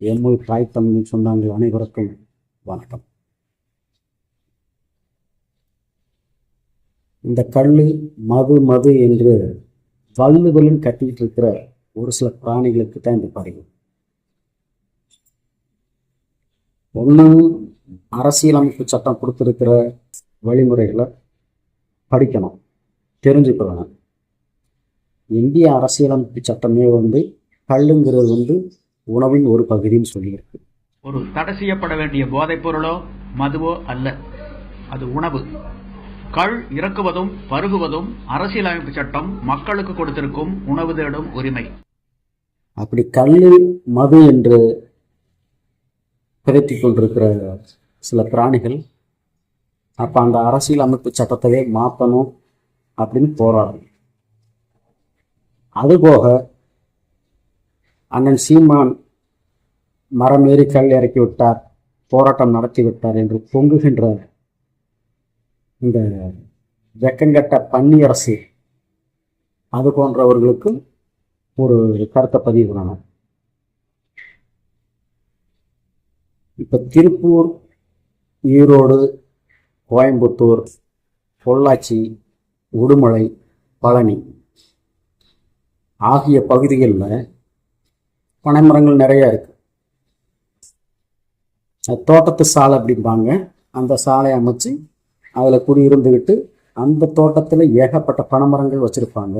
எம்முள் தாய் தமிழ் சொந்தங்கள் அனைவருக்கும் வணக்கம். இந்த கல் மது மது என்று வல்லுகளும் கட்டிக்கிட்டு இருக்கிற ஒரு சில பிராணிகளுக்கு தான் இந்த பறிவு ஒன்று அரசியலமைப்பு சட்டம் கொடுத்துருக்கிற வழிமுறைகளை படிக்கணும் தெரிஞ்சுக்கணும். இந்திய அரசியலமைப்பு சட்டமே வந்து கல்லுங்கிறது வந்து உணவின் ஒரு பகுதின்னு சொல்லியிருக்கு. ஒரு தடை செய்யப்பட வேண்டிய போதைப் பொருளோ மதுவோ அல்ல. அது உணவு. கள் இறக்குவதும் பருகுவதும் அரசியலமைப்பு சட்டம் மக்களுக்கு கொடுத்திருக்கும் உணவு தேடும் உரிமை. அப்படி கல் மது என்று பிதற்றிக் கொண்டிருக்கிற சில பிராணிகள் அப்போ அந்த அரசியல் அமைப்பு சட்டத்தையே மாற்றணும் அப்படின்னு போராடும் அதுபோக அண்ணன் சீமான் மரமேறி கல் இறக்கி விட்டார் போராட்டம் நடத்தி விட்டார் என்று பொங்குகின்ற இந்த வெக்கங்கட்ட பன்னியரசு அது போன்றவர்களுக்கும் ஒரு கருத்தை பதிவு பண்ணணும் இப்போ திருப்பூர் ஈரோடு கோயம்புத்தூர் பொள்ளாச்சி உடுமலை பழனி ஆகிய பகுதிகளில் பனைமரங்கள் மரங்கள் நிறையா இருக்குது தோட்டத்து சாலை அப்படிம்பாங்க. அந்த சாலை அமைச்சு அதில் குடியிருந்துக்கிட்டு அந்த தோட்டத்தில் ஏகப்பட்ட பனைமரங்கள் வச்சுருப்பாங்க.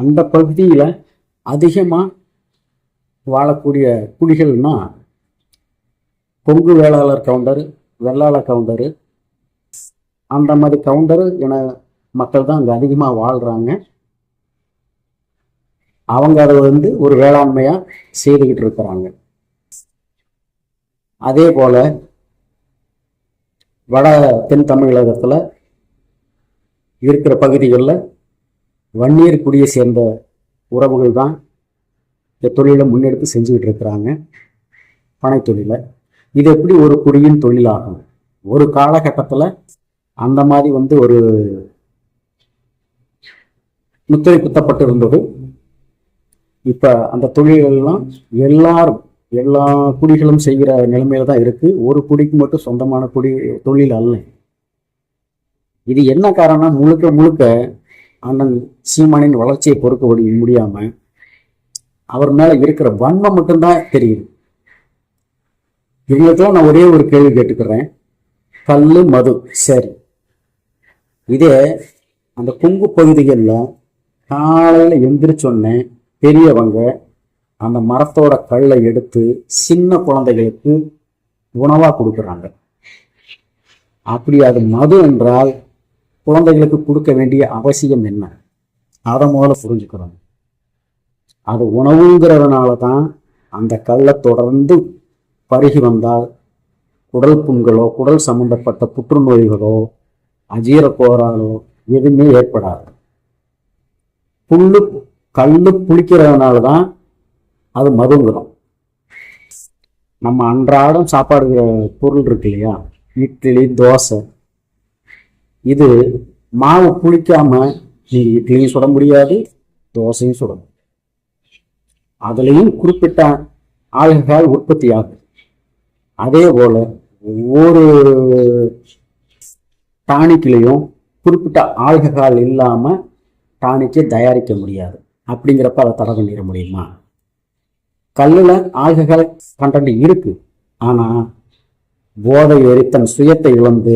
அந்த பகுதியில் அதிகமாக வாழக்கூடிய குடிகள்னா கொங்கு வேளாளர் கவுண்டர் வெள்ளாள கவுண்டரு அந்த மாதிரி கவுண்டரு என மக்கள் தான் அங்கே அதிகமாக வாழ்கிறாங்க அவங்க அதை வந்து ஒரு வேளாண்மையாக செய்துக்கிட்டு இருக்கிறாங்க. அதே போல் வட தென் தமிழகத்தில் இருக்கிற பகுதிகளில் வன்னியர் குடியை சேர்ந்த உறவுகள் தான் இந்த தொழிலை முன்னெடுத்து செஞ்சுக்கிட்டு இருக்கிறாங்க. பனைத்தொழிலை இது எப்படி ஒரு குடியின் தொழிலாகும்? ஒரு காலகட்டத்தில் அந்த மாதிரி வந்து ஒரு முத்திரை குத்தப்பட்டு இருந்தது இப்போ அந்த தொழில்கள்லாம் எல்லாரும் எல்லா குடிகளும் செய்கிற நிலைமையில தான் இருக்கு. ஒரு குடிக்கு மட்டும் சொந்தமான குடி தொழில் அல்ல. இது என்ன காரணம் முழுக்க முழுக்க அண்ணன் சீமானின் வளர்ச்சியை பொறுக்க முடிய முடியாம அவர் மேல இருக்கிற வன்மம் மட்டும்தான் தெரியுது. இவங்களுக்கெல்லாம் நான் ஒரே ஒரு கேள்வி கேட்டுக்கிறேன். கல்லு மது. சரி. இதே அந்த கொங்கு பகுதிகளில் காலையில் எந்திரிச்சோன்னே பெரியவங்க அந்த மரத்தோட கல்லை எடுத்து சின்ன குழந்தைகளுக்கு உணவாக கொடுக்குறாங்க. அப்படி அது மது என்றால் குழந்தைகளுக்கு கொடுக்க வேண்டிய அவசியம் என்ன? அதை முதல்ல புரிஞ்சுக்கிறோம் அது உணவுங்கிறதுனால தான் அந்த கல்லை தொடர்ந்து பருகி வந்தால் குடல் புண்களோ குடல் சம்பந்தப்பட்ட புற்றுநோய்களோ அஜீர கோராலோ எதுவுமே ஏற்படாது. புல்லு கல்லு புளிக்கிறதுனால தான் அது மதுங்கிறோம். நம்ம அன்றாடம் சாப்பாடுகிற பொருள் இருக்கு இல்லையா? இட்லி தோசை. இது மாவு புளிக்காம நீங்கள் இட்லியும் சுட முடியாது தோசையும் சுட முடியாது. அதுலேயும் குறிப்பிட்ட ஆல்கஹால் உற்பத்தி ஆகுது. அதே போல் ஒவ்வொரு டானிக்லேயும் குறிப்பிட்ட ஆல்கஹால் இல்லாமல் டானிக்கை தயாரிக்க முடியாது. அப்படிங்கிறப்ப அதை தடை பண்ணிட முடியுமா? கல்லில் ஆல்கஹால் கண்டென்ட் இருக்குது ஆனால் போதை ஏறி தன் சுயத்தை இழந்து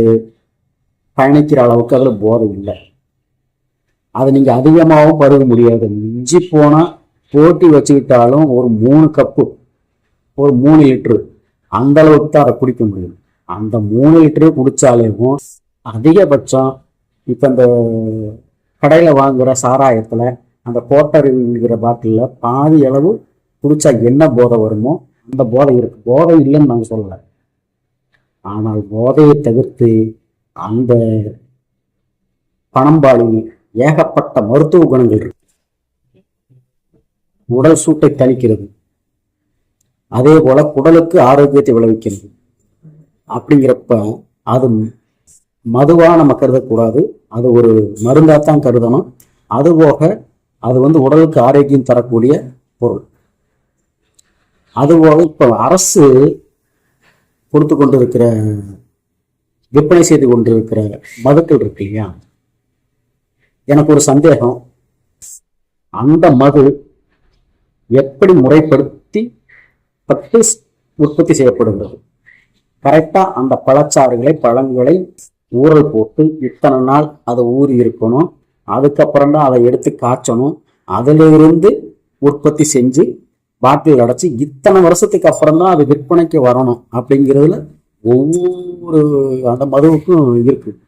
பயணிக்கிற அளவுக்கு அதில் போதை இல்லை. அதை நீங்கள் அதிகமாகவும் பருக முடியாது. மிஞ்சி போனால் போட்டி வச்சுக்கிட்டாலும் ஒரு மூணு கப்பு ஒரு மூணு லிட்ரு அந்த அளவுக்கு தான் அதை குடிக்க முடியும். அந்த மூணு லிட்டரே குடித்தாலேயும் அதிகபட்சம் இப்போ இந்த கடையில் வாங்குகிற சாராயத்தில் அந்த கோட்டருங்கிற பாட்டிலில் பாதி அளவு குடிச்சா என்ன போதை வருமோ அந்த போதை இருக்கு. போதை இல்லைன்னு நாங்கள் சொல்லலை. ஆனால் போதையை தவிர்த்து அந்த பணம்பாளி ஏகப்பட்ட மருத்துவ குணங்கள் இருக்கு. உடல் சூட்டை தணிக்கிறது. அதே போல குடலுக்கு ஆரோக்கியத்தை விளைவிக்கிறது. அப்படிங்கிறப்ப அது மதுவான நம்ம கருதக்கூடாது. அது ஒரு மருந்தாத்தான் கருதணும். அதுபோக அது வந்து உடலுக்கு ஆரோக்கியம் தரக்கூடிய பொருள். அதுபோக இப்போ அரசு கொடுத்து கொண்டிருக்கிற விற்பனை செய்து கொண்டிருக்கிற மதுக்கள் இருக்கு இல்லையா? எனக்கு ஒரு சந்தேகம். அந்த மது எப்படி முறைப்படுத்தி பட்டு உற்பத்தி செய்யப்படுகிறது? கரெக்டாக அந்த பழச்சாறுகளை பழங்களை ஊறல் போட்டு இத்தனை நாள் அதை ஊறி இருக்கணும். அதுக்கப்புறம் தான் அதை எடுத்து காய்ச்சணும். அதிலிருந்து உற்பத்தி செஞ்சு பாட்டில் அடைச்சி இத்தனை வருஷத்துக்கு அப்புறம் தான் அது விற்பனைக்கு வரணும் அப்படிங்கிறதுல ஒவ்வொரு அந்த மதுவுக்கும் இருக்கு.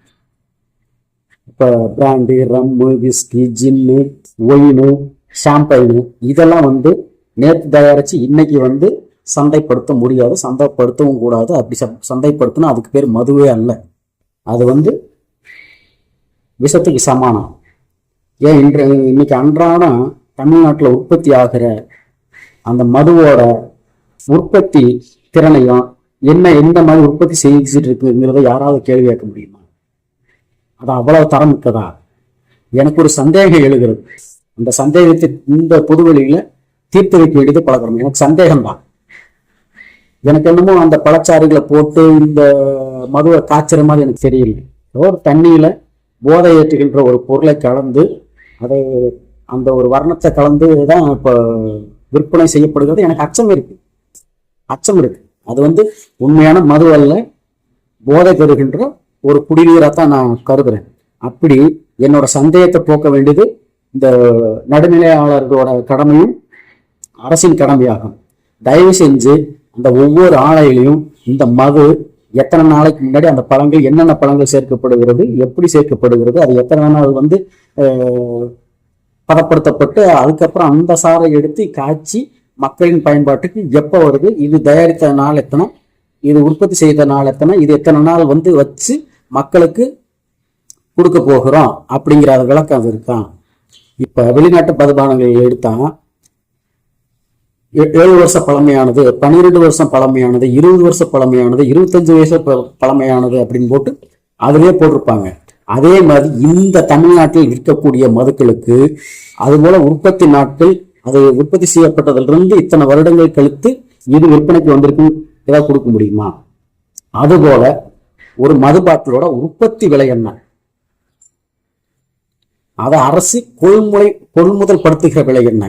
இப்போ brand rum whisky gin wine champagne இதெல்லாம் வந்து நேற்று தயாரித்து இன்னைக்கு வந்து சந்தைப்படுத்த முடியாது சந்தைப்படுத்தவும் கூடாது. அப்படி ச- சந்தைப்படுத்தினா அதுக்கு பேர் மதுவே அல்ல. அது வந்து விஷத்துக்கு சமானம். ஏன் இன்று இன்னைக்கு அன்றாடம் தமிழ்நாட்டில் உற்பத்தி ஆகிற அந்த மதுவோட உற்பத்தி திறனையும் என்ன எந்த மாதிரி உற்பத்தி செஞ்சுட்டு இருக்குங்கிறத யாராவது கேள்வி கேட்க முடியுமா? அது அவ்வளவு தரம் மிக்கதா? எனக்கு ஒரு சந்தேகம் எழுகிறது. அந்த சந்தேகத்தை இந்த பொதுவெளியில தீர்த்து வைக்க வேண்டியது பழக்கணும் எனக்கு சந்தேகம்தான். எனக்கு என்னமோ அந்த பழச்சாறுகளை போட்டு இந்த மதுவை காய்ச்சற மாதிரி எனக்கு தெரியல. ஏதோ ஒரு தண்ணியில போதை ஏற்றுகின்ற ஒரு பொருளை கலந்து அதை அந்த ஒரு வர்ணத்தை கலந்து தான் இப்போ விற்பனை செய்யப்படுகிறது. எனக்கு அச்சம் இருக்கு. அச்சம் இருக்கு. அது வந்து உண்மையான மது அல்ல போதை தருகின்ற ஒரு குடிநீரை தான் நான் கருதுறேன். அப்படி என்னோட சந்தேகத்தை போக்க வேண்டியது இந்த நடுநிலையாளர்களோட கடமையும் அரசின் கடமையாகும். தயவு செஞ்சு அந்த ஒவ்வொரு ஆலையிலையும் இந்த மது எத்தனை நாளைக்கு முன்னாடி அந்த பழங்கள் என்னென்ன பழங்கள் சேர்க்கப்படுகிறது எப்படி சேர்க்கப்படுகிறது அது எத்தனை நாள் வந்து பதப்படுத்தப்பட்டு அதுக்கப்புறம் அந்த சாறை எடுத்து காய்ச்சி மக்களின் பயன்பாட்டுக்கு எப்போ வருது? இது தயாரித்த நாள் எத்தனை? இது உற்பத்தி செய்த நாள் எத்தனை? இது எத்தனை நாள் வந்து வச்சு மக்களுக்கு கொடுக்க போகிறோம் அப்படிங்கிற விளக்கம் அது இருக்கான் இப்போ வெளிநாட்டு பதுபானங்கள் எடுத்தா ஏழு வருஷம் பழமையானது பன்னிரெண்டு வருஷம் பழமையானது இருபது வருஷம் பழமையானது இருபத்தஞ்சு வயசு பழமையானது அப்படின்னு போட்டு அதுலேயே போட்டிருப்பாங்க. அதே மாதிரி இந்த தமிழ்நாட்டில் விற்கக்கூடிய மதுக்களுக்கு அதுபோல உற்பத்தி நாட்கள் அது உற்பத்தி செய்யப்பட்டதிலிருந்து இத்தனை வருடங்கள் கழித்து இது விற்பனைக்கு வந்திருக்கு ஏதாவது கொடுக்க முடியுமா? அதுபோல ஒரு மது பாட்டிலோட உற்பத்தி விலை என்ன? அதை அரசு கொள்முறை கொள்முதல் படுத்துகிற விலை என்ன?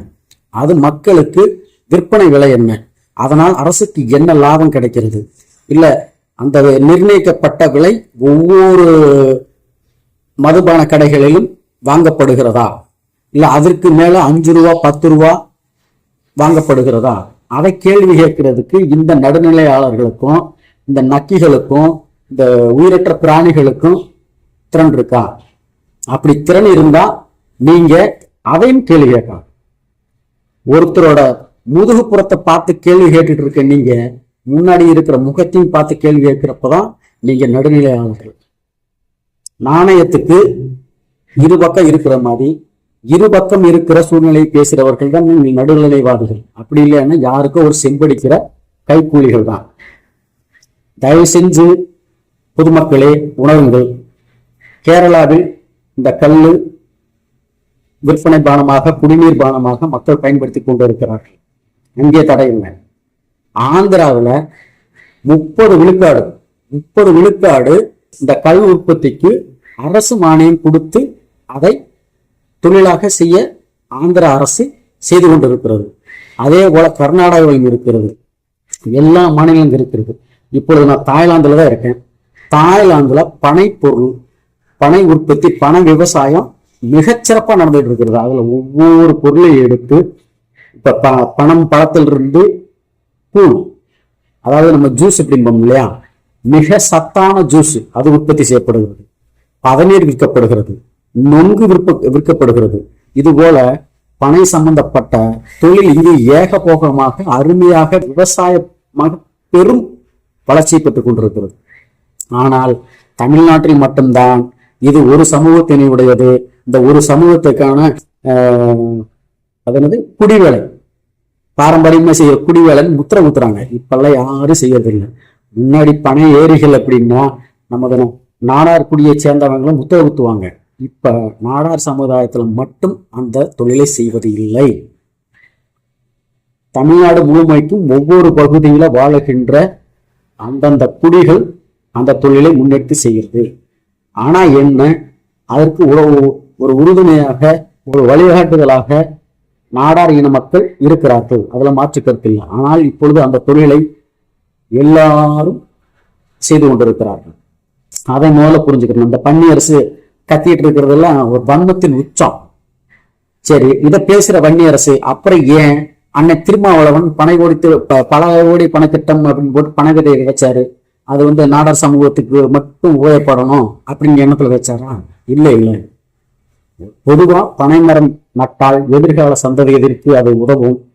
அது மக்களுக்கு விற்பனை விலை என்ன? அதனால் அரசுக்கு என்ன லாபம் கிடைக்கிறது? இல்ல அந்த நிர்ணயிக்கப்பட்ட விலை ஒவ்வொரு மதுபான கடைகளிலும் வாங்கப்படுகிறதா? இல்லை அதற்கு மேலே அஞ்சு ரூபா பத்து ரூபா வாங்கப்படுகிறதா? அதை கேள்வி கேட்கறதுக்கு இந்த நடுநிலையாளர்களுக்கும் இந்த நக்கிகளுக்கும் இந்த உயிரற்ற பிராணிகளுக்கும் திறன் இருக்கா? அப்படி திறன் இருந்தா நீங்க அதையும் கேள்வி கேட்கலாம். ஒருத்தரோட முதுகுப்புறத்தை பார்த்து கேள்வி கேட்டுட்டு இருக்க நீங்க முன்னாடி இருக்கிற முகத்தையும் பார்த்து கேள்வி கேட்கிறப்பதான் நீங்க நடுநிலையாளர்கள். நாணயத்துக்கு இரு பக்கம் இருக்கிற மாதிரி இரு பக்கம் இருக்கிற சூழ்நிலை பேசுகிறவர்கள் தான் நடுநிலைவாதிகள். அப்படி இல்லைன்னா யாருக்கும் ஒரு செம்படிக்கிற கைக்கூலிகள் தான். தயவு செஞ்சு பொதுமக்களே உணருங்கள். கேரளாவில் இந்த கல் விற்பனை பானமாக குடிநீர் பானமாக மக்கள் பயன்படுத்தி கொண்டிருக்கிறார்கள். இங்கே தடையில்லை ஆந்திராவில் முப்பது விழுக்காடு முப்பது விழுக்காடு இந்த கல் உற்பத்திக்கு அரசு மானியம் கொடுத்து அதை தொழிலாக செய்ய ஆந்திர அரசு செய்து கொண்டிருக்கிறது. அதே போல கர்நாடகாவிலும் இருக்கிறது. எல்லா மாநிலங்களும் இருக்கிறது. இப்பொழுது நான் தாய்லாந்துல தான் இருக்கேன். தாய்லாந்துல பனை பொருள் பனை உற்பத்தி பனை விவசாயம் மிகச்சிறப்பா நடந்துட்டு இருக்கிறது அதுல ஒவ்வொரு பொருளையும் எடுத்து இப்ப ப- பனம் பழத்திலிருந்து பூ அதாவது நம்ம ஜூஸ் எப்படிம்போம் இல்லையா? மிக சத்தான ஜூஸ் அது உற்பத்தி செய்யப்படுகிறது. பதநீர் விற்கப்படுகிறது நொங்கு விற்ப விற்கப்படுகிறது. இது போல பனை சம்பந்தப்பட்ட தொழில் இங்கு ஏகபோகமாக அருமையாக விவசாயமாக பெரும் வளர்ச்சியை பெற்றுக் கொண்டிருக்கிறது. ஆனால் தமிழ்நாட்டில் மட்டும்தான் இது ஒரு சமூகத்தினை உடையது இந்த ஒரு சமூகத்துக்கான ஆஹ், குடிவேலை. பாரம்பரியமா செய்ய குடிவேலைன்னு முத்திர முத்துறாங்க இப்பெல்லாம் யாரும் செய்யறதில்லை. முன்னாடி பனை ஏரிகள் அப்படின்னா நமது நாடார் குடியை சேர்ந்தவங்களும் உத்தரவுத்துவாங்க. குத்துவாங்க இப்ப நாடார் சமுதாயத்தில் மட்டும் அந்த தொழிலை செய்வது இல்லை. தமிழ்நாடு முழுமைக்கும் ஒவ்வொரு பகுதியில வாழுகின்ற அந்தந்த குடிகள் அந்த தொழிலை முன்னெடுத்து செய்கிறது. ஆனா என்ன? அதற்கு ஒரு ஒரு உறுதுணையாக ஒரு வழிகாட்டுதலாக நாடார் இன மக்கள் இருக்கிறார்கள். அதில் மாற்று கருத்து இல்லை. ஆனால் இப்பொழுது அந்த தொழிலை எல்லாரும் செய்து கொண்டிருக்கிறார்கள். அதை முதல்ல புரிஞ்சுக்கணும். இந்த பன்னியரசு கத்திட்டு இருக்கிறதெல்லாம் ஒரு வன்மத்தின் உச்சம். சரி இதை பேசுற வன்னி அரசு அப்புறம் ஏன் அன்னை திருமாவளவன் பனை கோடி ப- பல கோடி பணத்திட்டம் அப்படின்னு போட்டு பண விதையை வச்சாரு? அது வந்து நாடார் சமூகத்துக்கு மட்டும் உபயோகப்படணும் அப்படின்னு எண்ணத்துல வச்சாரா? இல்லை இல்லை. பொதுவா பனைமரம் நட்டால் எதிர்கால சந்ததியத்திற்கு அது உதவும்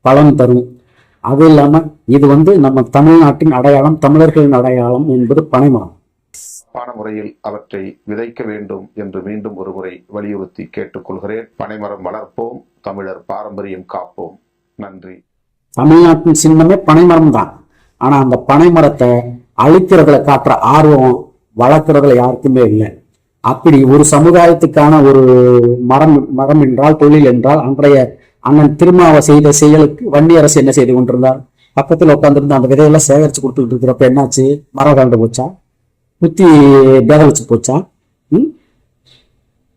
பலன் தரும். அது இல்லாம இது வந்து நம்ம தமிழ்நாட்டின் அடையாளம் தமிழர்களின் அடையாளம் என்பது பனைமரம் சிறப்பான முறையில் அவற்றை விதைக்க வேண்டும் என்று மீண்டும் ஒருமுறை வலியுறுத்தி கேட்டுக்கொள்கிறேன். பனைமரம் வளர்ப்போம் தமிழர் பாரம்பரியம் காப்போம். நன்றி. தமிழ்நாட்டின் சின்னமே பனைமரம் தான் ஆனா அந்த பனைமரத்தை அழிக்கிறதுல காட்டுற ஆர்வம் வளர்க்கிறதுல யாருக்குமே இல்லை. அப்படி ஒரு சமுதாயத்துக்கான ஒரு மரம் மரம் என்றால் தொழில் என்றால் அன்றைய அண்ணன் திருமாவை செய்த செயலுக்கு வன்னி அரசு என்ன செய்து கொண்டிருந்தார்? பக்கத்துல உட்காந்துருந்து அந்த விதையெல்லாம் சேகரிச்சு கொடுத்துட்டு இருக்கிறப்ப என்னாச்சு? மரம் கலந்து போச்சா? குத்தி பேத வச்சு ம்?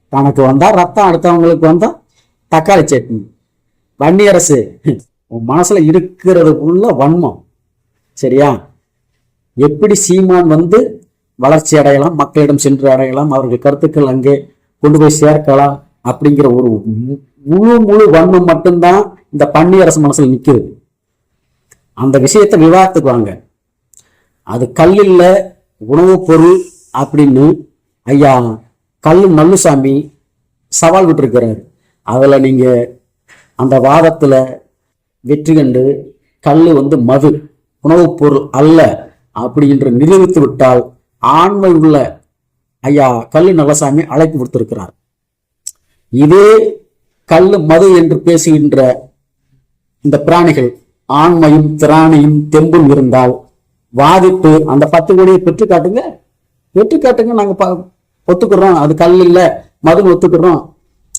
தனக்கு வந்தா ரத்தம் அடுத்தவங்களுக்கு வந்தா தக்காளி சட்னி. வன்னி அரசு. உன் மனசுல இருக்கிறதுக்குள்ள வன்மம். சரியா? எப்படி சீமான் வந்து வளர்ச்சி அடையலாம் மக்களிடம் சென்று அடையலாம் அவர்கள் கருத்துக்கள் அங்கே கொண்டு போய் சேர்க்கலாம் அப்படிங்கிற ஒரு மு- முழு முழு வன்மம் மட்டும்தான் இந்த பன்னி அரசு மனசுல நிக்குது. அந்த விஷயத்தை விவாதத்துக்கு வாங்க. அது கல்லில் உணவுப் பொருள் அப்படின்னு ஐயா கல்லு நல்லுசாமி சவால் விட்டுருக்கிறாரு. அதில் நீங்கள் அந்த வாதத்தில் வெற்றி கண்டு கல் வந்து மது உணவுப் பொருள் அல்ல அப்படி என்று நிரூபித்து விட்டால் ஆண்மை உள்ள ஐயா கல்லு நல்லசாமி அழைப்பு கொடுத்துருக்கிறார் இதே கல் மது என்று பேசுகின்ற இந்த பிராணிகள் ஆண்மையும் திராணியும் தெம்பும் இருந்தால் வாதிட்டு அந்த பத்து கோடியை பெற்று காட்டுங்க பெற்று காட்டுங்க நாங்க ப- ஒத்துக்கிறோம். அது கல் இல்லை மதுன்னு ஒத்துக்கிறோம்.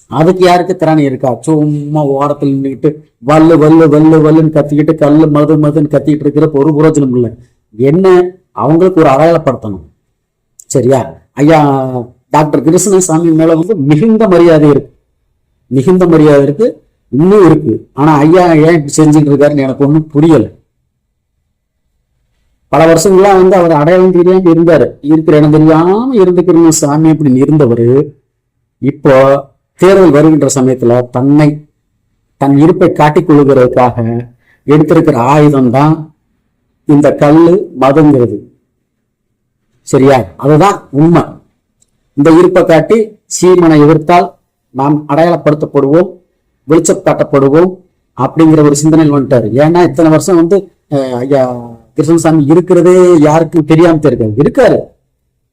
அதுக்கு யாருக்கு திராணி இருக்கா? சும்மா ஓரத்தில் நின்றுக்கிட்டு வல்லு வல்லு வல்லு வல்லுன்னு கத்திக்கிட்டு கல்லு மது மதுன்னு கத்திக்கிட்டு இருக்கிறப்ப ஒரு புரோஜனம் இல்லை. என்ன? அவங்களுக்கு ஒரு அடையாளப்படுத்தணும். சரியா? ஐயா டாக்டர் கிருஷ்ணசாமி மேல வந்து மிகுந்த மரியாதை இருக்கு. மிகுந்த மரியாதை இருக்கு. இன்னும் இருக்கு. ஆனா ஐயா ஏன் இப்படி செஞ்சுட்டு இருக்காருன்னு எனக்கு ஒன்றும் புரியலை. பல வருஷங்களா வந்து அவர் அடையாளம் தெரியாம இருந்தாரு. இருக்கிற இடம் தெரியாம இருந்துக்கிறோம் சாமி அப்படின்னு இருந்தவர் இப்போ தேர்தல் வருகின்ற சமயத்துல தன்னை தன் இருப்பை காட்டிக் கொள்ளுகிறதுக்காக எடுத்திருக்கிற ஆயுதம் தான் இந்த கல் மதங்கிறது. சரியா? அதுதான் உண்மை. இந்த இருப்பை காட்டி சீமனை எதிர்த்தால் நாம் அடையாளப்படுத்தப்படுவோம் வெளிச்சம் காட்டப்படுவோம் அப்படிங்கிற ஒரு சிந்தனையில் வந்துட்டாரு. ஏன்னா இத்தனை வருஷம் வந்து ஐயா கிருஷ்ணசாமி இருக்கிறதே யாருக்கும் தெரியாம இருக்காரு இருக்காரு.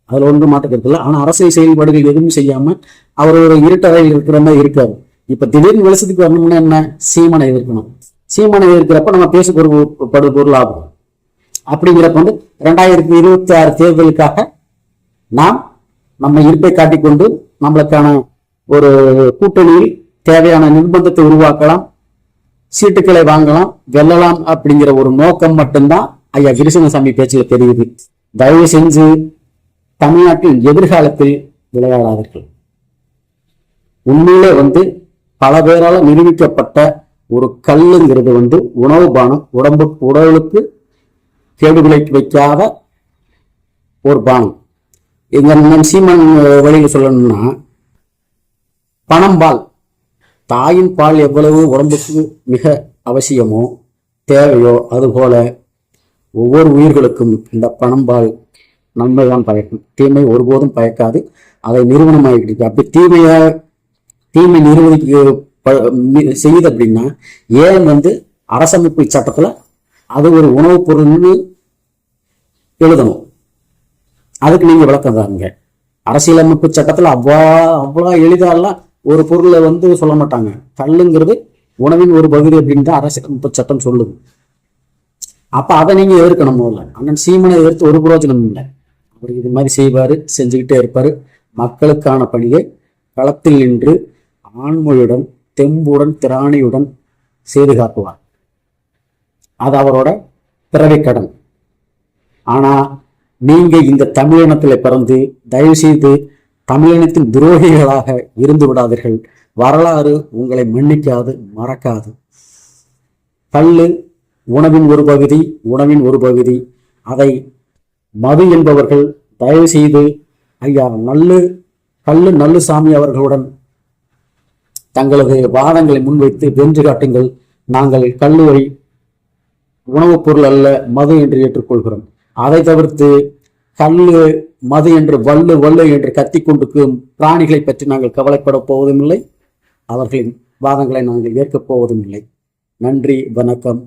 அதுல ஒன்றும் மாற்றுக்கிறது இல்லை ஆனா அரசியல் செயல்பாடுகள் எதுவும் செய்யாம அவர் ஒரு இருட்டறையில் இருக்கிற மாதிரி இருக்காரு. இப்ப திடீர்னு வெளிச்சத்துக்கு வரணும்னா என்ன? சீமனை எதிர்க்கணும். சீமனை எதிர்க்கிறப்ப நம்ம பேச படு பொருள் ஆகும். அப்படிங்கிறப்ப வந்து ரெண்டாயிரத்தி இருபத்தி ஆறு தேர்தலுக்காக நாம் நம்ம இருப்பை காட்டிக்கொண்டு நம்மளுக்கான ஒரு கூட்டணியில் தேவையான நிர்பந்தத்தை உருவாக்கலாம். சீட்டுக்களை வாங்கலாம் வெல்லலாம் அப்படிங்கிற ஒரு நோக்கம் மட்டும்தான் ஐயா கிருஷ்ணசாமி பேச்சில் தெரியுது. தயவு செஞ்சு தமிழ்நாட்டில் எதிர்காலத்தில் விளையாடாதீர்கள். உண்மையிலே வந்து பல பேரால் நிரூபிக்கப்பட்ட ஒரு கல்லுங்கிறது வந்து உணவு பானம் உடம்பு உடலுக்கு கேடு விளைவிக்க வைக்காத ஒரு பானம். எங்க நம் சீமன் வழியில் சொல்லணும்னா பணம்பால் தாயின் பால் எவ்வளவு உடம்புக்கு மிக அவசியமோ தேவையோ அதுபோல ஒவ்வொரு உயிர்களுக்கும் இந்த பணம்பால் நன்மைதான் பயக்கும். தீமை ஒருபோதும் பயக்காது. அதை நிறுவனமாகிட்டு அப்படி தீமையா தீமை நிறுவனிக்கு செய்யுது அப்படின்னா ஏன் வந்து அரசமைப்பு சட்டத்துல அது ஒரு உணவுப் பொருள்னு எழுதணும். அதுக்கு நீங்க விளக்கம் தாருங்க. அரசியலமைப்பு சட்டத்துல அவ்வளோ அவ்வளோ எளிதாலாம் ஒரு பொருளை வந்து சொல்ல மாட்டாங்க. கல்லுங்கிறது உணவின் ஒரு பகுதி அப்படின்னு தான் அரசியலமைப்பு சட்டம் சொல்லுது. அப்ப அதை நீங்க எதிர்க்கணும் முதல்ல. அண்ணன் சீமனை எதிர்த்து ஒரு புரோஜனம் இல்லை. அவர் இது மாதிரி செய்வாரு செஞ்சுக்கிட்டே இருப்பாரு. மக்களுக்கான பணியை களத்தில் நின்று ஆண்மொழியுடன் தெம்புடன் திராணியுடன் செய்து காட்டுவார். அது அவரோட பிறவி கடன். ஆனா நீங்க இந்த தமிழினத்தில் பிறந்து தயவு செய்து தமிழினத்தின் துரோகிகளாக இருந்து விடாதீர்கள். வரலாறு உங்களை மன்னிக்காது மறக்காது. கல்லு உணவின் ஒரு பகுதி உணவின் ஒரு பகுதி. அதை மது என்பவர்கள் தயவு செய்து ஐயா நல்லு கல்லு நல்லுசாமி அவர்களுடன் தங்களது வாதங்களை முன்வைத்து வென்று காட்டுங்கள். நாங்கள் கல்லூரி உணவுப் பொருள் அல்ல மது என்று ஏற்றுக்கொள்கிறோம். அதை தவிர்த்து கல்லு மது என்று வல்லு வல்லு என்று கத்திக் கொண்டுக்கும் பிராணிகளை பற்றி நாங்கள் கவலைப்பட போவதும் இல்லை அவர்களின் வாதங்களை நாங்கள் ஏற்கப் போவதும் இல்லை நன்றி வணக்கம்.